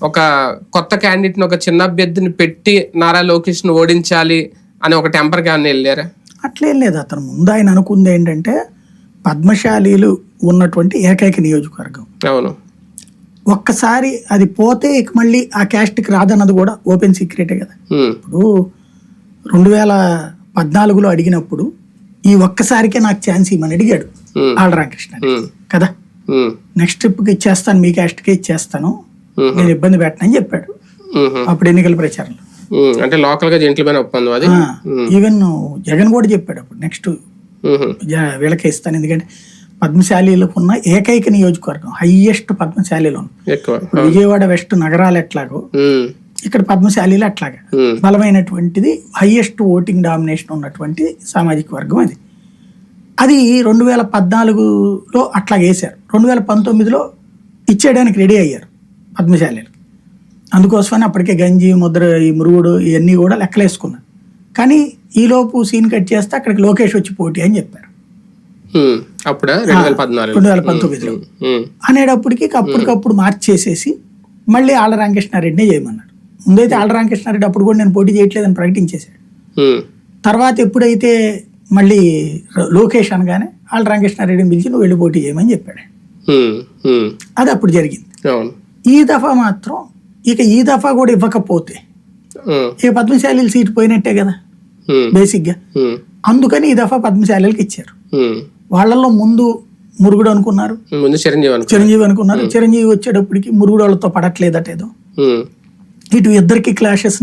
ఒక కొత్త క్యాండిడేట్ ఒక చిన్న అభ్యర్థిని పెట్టి నారా లోకేష్ను ఓడించాలి అని ఒక టెంపర్కి ఏమన్నా వెళ్ళారా? అట్లేం లేదు. అతను ముందు ఆయన అనుకుంది ఏంటంటే పద్మశాలీలు ఉన్నటువంటి ఏకైక నియోజకవర్గం. అవును. ఒక్కసారి అది పోతే ఇక మళ్ళీ ఆ క్యాస్ట్కి రాదన్నది కూడా ఓపెన్ సీక్రెటే కదా. ఇప్పుడు రెండు వేల పద్నాలుగులో అడిగినప్పుడు ఈ ఒక్కసారికే నాకు ఛాన్స్ ఇవ్వమని అడిగాడు ఆళ్ళ రామకృష్ణ కదా? నెక్స్ట్ ట్రిప్కి ఇచ్చేస్తాను మీ క్యాస్ట్కే ఇచ్చేస్తాను. నేను ఇబ్బంది పెట్టనని చెప్పాడు. అప్పుడు ఎన్నికల ప్రచారంలో. అంటే లోకల్గా జెంట్లమైన ఒప్పందం అది? ఈవెన్ జగన్ కూడా చెప్పాడు అప్పుడు నెక్స్ట్ వీళ్ళకే ఇస్తాను. ఎందుకంటే పద్మశాలీలకు ఉన్న ఏకైక నియోజకవర్గం హైయెస్ట్ పద్మశాలీలో విజయవాడ వెస్ట్ నగరాలు ఎట్లాగో ఇక్కడ పద్మశాలీలు అట్లాగా. బలమైనటువంటిది హైయెస్ట్ ఓటింగ్ డామినేషన్ ఉన్నటువంటి సామాజిక వర్గం అది. అది రెండు వేల పద్నాలుగులో అట్లా వేశారు. రెండు వేల పంతొమ్మిదిలో ఇచ్చేయడానికి రెడీ అయ్యారు. పద్మశాలీలు అందుకోసమని అప్పటికే గంజి ముద్ర ఈ మురుగుడు ఇవన్నీ కూడా లెక్కలేసుకున్నారు. కానీ ఈలోపు సీన్ కట్ చేస్తే అక్కడికి లోకేష్ వచ్చి పోటీ అని చెప్పారు. అప్పుడా? రెండు వేల పద్నాలుగు రెండు వేల పంతొమ్మిదిలో అనేటప్పటికి అప్పటికప్పుడు మార్చేసేసి మళ్ళీ ఆళ్ళ రామకృష్ణారెడ్డినే చేయమన్నాడు ముందైతే ఆళ్ళ రామకృష్ణారెడ్డి అప్పుడు కూడా నేను పోటీ చేయట్లేదని ప్రకటించేశాడు. తర్వాత ఎప్పుడైతే మళ్ళీ లోకేష్ అనగానే ఆళ్ళ రామకృష్ణారెడ్డిని పిలిచి నువ్వు వెళ్ళి పోటీ చేయమని చెప్పాడు. అది అప్పుడు జరిగింది. ఈ దఫా మాత్రం ఇక ఈ దఫా కూడా ఇవ్వకపోతే ఇక పద్మశాలీలు సీట్ పోయినట్టే కదా ఉమ్, బేసిక్గా ఉమ్, అందుకని ఈ దఫా పద్మశాలీలకు ఇచ్చారు. వాళ్ళల్లో ముందు మురుగుడు అనుకున్నారు. ముందు చిరంజీవి చిరంజీవి అనుకున్నారు. చిరంజీవి వచ్చేటప్పటికి మురుగుడు వాళ్ళతో పడట్లేదట ఏదో ఇటు ఇద్దరికి క్లాషెస్